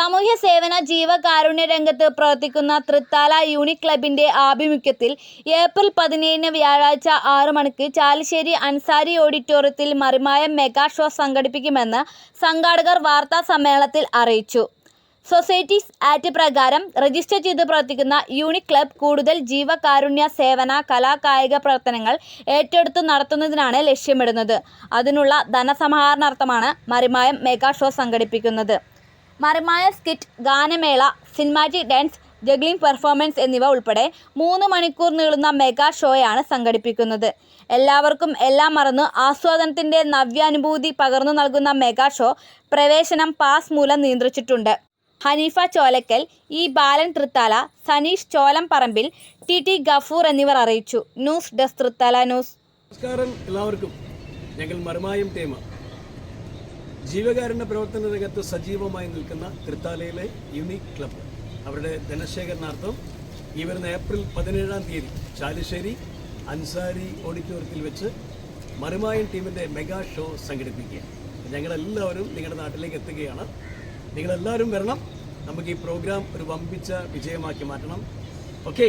സാമൂഹ്യ സേവന ജീവകാരുണ്യ രംഗത്ത് പ്രവർത്തിക്കുന്ന തൃത്താല യൂണിറ്റ് ക്ലബിന്റെ ആഭിമുഖ്യത്തിൽ ഏപ്രിൽ പതിനേഴിന് വ്യാഴാഴ്ച ആറു മണിക്ക് ചാലിശ്ശേരി അൻസാരി ഓഡിറ്റോറിയത്തിൽ മറിമായം മെഗാ ഷോ സംഘടിപ്പിക്കുമെന്ന് സംഘാടകർ വാർത്താ സമ്മേളനത്തിൽ അറിയിച്ചു. സൊസൈറ്റീസ് ആക്ട് പ്രകാരം രജിസ്റ്റർ ചെയ്ത് പ്രവർത്തിക്കുന്ന യൂണിറ്റ് ക്ലബ് കൂടുതൽ ജീവകാരുണ്യ സേവന കലാകായിക പ്രവർത്തനങ്ങൾ ഏറ്റെടുത്ത് നടത്തുന്നതിനാണ് ലക്ഷ്യമിടുന്നത്. അതിനുള്ള ധനസമാഹരണാർത്ഥമാണ് മറിമായം മെഗാ ഷോ സംഘടിപ്പിക്കുന്നത്. മറിമായ സ്കിറ്റ് ഗാനമേള സിനിമാറ്റിക് ഡാൻസ് ജഗ്ലിംഗ് പെർഫോമൻസ് എന്നിവ ഉൾപ്പെടെ മൂന്ന് മണിക്കൂർ നീളുന്ന മെഗാ ഷോയാണ് സംഘടിപ്പിക്കുന്നത്. എല്ലാവർക്കും എല്ലാം മറന്ന് ആസ്വാദനത്തിന്റെ നവ്യാനുഭൂതി പകർന്നു നൽകുന്ന മെഗാ ഷോ പ്രവേശനം പാസ് മൂലം നിയന്ത്രിച്ചിട്ടുണ്ട്. Haneefa Cholakkal E Balan Thrithala Saneesh Cholam Parambil T T Gafoor എന്നിവർ അറിയിച്ചു. News desk Thrithala news. നമസ്കാരം എല്ലാവർക്കും. ഞങ്ങൾ മറുമായും ടീം ജീവകാരുണ്യ പ്രവർത്തന രംഗത്ത് സജീവമായി നിൽക്കുന്ന തൃത്താലയിലെ യുണീക് ക്ലബ്ബ് അവരുടെ ധനശേഖരണാർത്ഥം ഈ വരുന്ന ഏപ്രിൽ പതിനേഴാം തീയതി ചാലിശ്ശേരി അൻസാരി ഓഡിറ്റോറിയത്തിൽ വെച്ച് മറുമായൻ ടീമിന്റെ മെഗാ ഷോ സംഘടിപ്പിക്കുക ഞങ്ങളെല്ലാവരും നിങ്ങളുടെ നാട്ടിലേക്ക് എത്തുകയാണ്. നിങ്ങളെല്ലാവരും വരണം. നമുക്ക് ഈ പ്രോഗ്രാം ഒരു വമ്പിച്ച വിജയമാക്കി മാറ്റണം. ഓക്കെ.